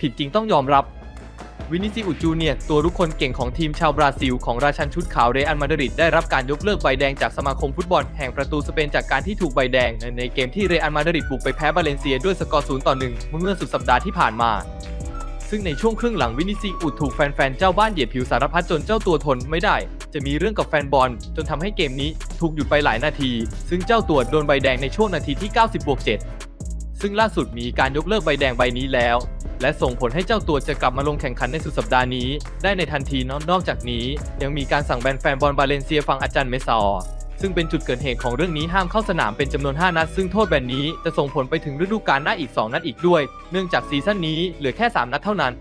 ผิดจริงต้องยอมรับ วินิซิอุจูเนียตัวรุกคนเก่งของทีมชาวบราซิล ของราชันชุดขาวเรอัลมาดริดได้รับการยกเลิกใบแดงจากสมาคมฟุตบอลแห่งประตูสเปนจากการที่ถูกใบแดง ในเกมที่เรอัลมาดริดบุกไปแพ้บาเลนเซียด้วยสกอร์0ต่อ1เมื่อสุดสัปดาห์ที่ผ่านมาซึ่งในช่วงครึ่งหลังวินิซิอุสถูกแฟนๆ เจ้าบ้านเหยียดผิวสารพัดจนเจ้าตัวทนไม่ได้ จะมีเรื่องกับแฟนบอล จนทำให้เกมนี้ถูกหยุดไปหลายนาที ซึ่งเจ้าตัวโดนใบแดงในช่วงนาทีที่ 90บวก7ซึ่งล่าสุดมีการยกเลิกใบแดงใบนี้แล้ว และส่งผลให้เจ้าตัวจะกลับมาลงแข่งขันในสุดสัปดาห์นี้ ได้ในทันทีนอกจากนี้ ยังมีการสั่งแบนแฟนบอลบาเลนเซียฟังอาจารย์เมซอซึ่งเป็นจุดเกิดเหตุของเรื่องนี้ห้ามเข้าสนามเป็นจำนวน 5 นัด ซึ่งโทษแบนนี้จะส่งผลไปถึงฤดูกาลหน้าอีก 2 นัดอีกด้วย เนื่องจากซีซั่นนี้เหลือแค่ 3 นัดเท่านั้น